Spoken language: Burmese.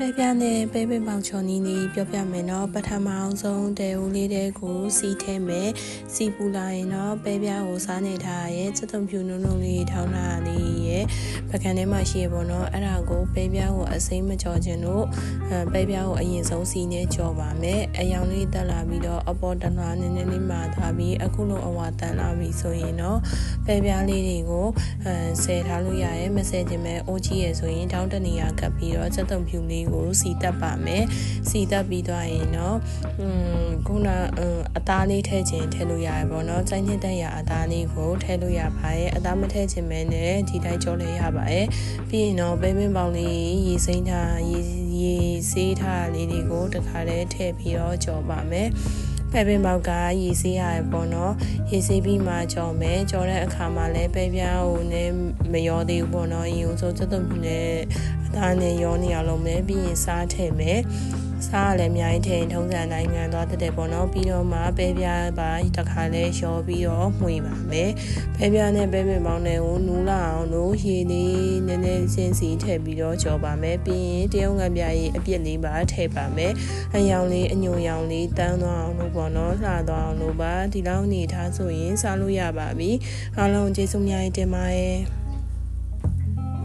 ပဲပြနဲ့ပဲပင်ပေါင်ချော်နီးနီးပြောပြမယ်နော်ပထမအောင်ဆုံးတဲဦးလေးတဲကိုစီထဲမယ်စီပူလာရင်တော့ပဲပြကိုစားနေထားရဲ့စက်တုံဖြူနုံနုံလေးထောင်းထားလေးရဲ့ပကံထဲမှာရှိရပေါ့နော်အဲ့ဒါကိုပဲပြကိုအစိမ့်မကြော်ခြင်းတို့အဲပဲပြကိုအရင်ဆုံးစီနဲ့ကြော်ပါမယ်အယောင်လေးတက်လာပြီးတော့အပေါ်တနာနည်းနည်းလေးမှာထားပြီးအခုလိုအဝါတန်လာပြီဆိုရင်တော့ပဲပြလေးတွေကိုအဲဆယ်ထားလို့ရရဲ့မဆယ်ခြင်းပဲအိုးကြီးရယ်ဆိုရင်ထောင်းတနေရာကပ်ပြီးတော့စက်တုံဖြူလေးကိုစီတက်ပါမယ်စီတက်ပြီးသွားရင်တော့อืมခုနအသားလေးထည့်ခြင်းထည့်လို့ရတယ်ပေါ့နော်စိုင်းနှစ်တက်ရအသားလေးကိုထည့်လို့ရပါရဲ့အသားမထည့်ခြင်းပဲနဲ့ဒီတိုင်းကြောလဲရပါရဲ့ပြီးရင်တော့ပဲပင်ပေါင်လေးရေစိမ့်ထားရေရေဆေးထားလေးတွေကိုတခါတည်းထည့်ပြီးတော့ကြော်ပါမယ် ပဲပင်ပေါက်ကရေဆေးရတယ်ပေါ့နော်ရေဆေးပြီးမှကြော်မယ်ကြော်တဲ့အခါမှာလည်းပဲပြားကိုလည်းမရောသေးဘူးပေါ့နော်ရင်ဦးစိုးစက်တုံပြနဲ့အသားနဲ့ရောနေအောင်လုပ်မယ်ပြီးရင်စားထည့်မယ်စားရလည်းအများကြီးထည့်ရင်ထုံးစံတိုင်းငံသွားတဲ့ပေါ့နော်ပြီးတော့မှပဲပြားပါတခါလဲရောပြီးတော့မှွေပါမယ်ပဲပြားနဲ့ပဲပင်ပေါင်းနဲ့ကိုနူးလာအောင်လို့ရေလေးနည်းနည်းစင်းစီထည့်ပြီးတော့ကြော်ပါမယ်ပြီးရင်တရုံငံပြရေးအပြစ်လေးပါထည့်ပါမယ်အယောင်လေးအညိုရောင်လေးတန်းသွားအောင်လို့ပေါ့နော်လှသွားအောင်လို့ပါဒီလောက်နေထားဆိုရင်စားလို့ရပါပြီအားလုံးကျေးဇူးများတင်ပါတယ်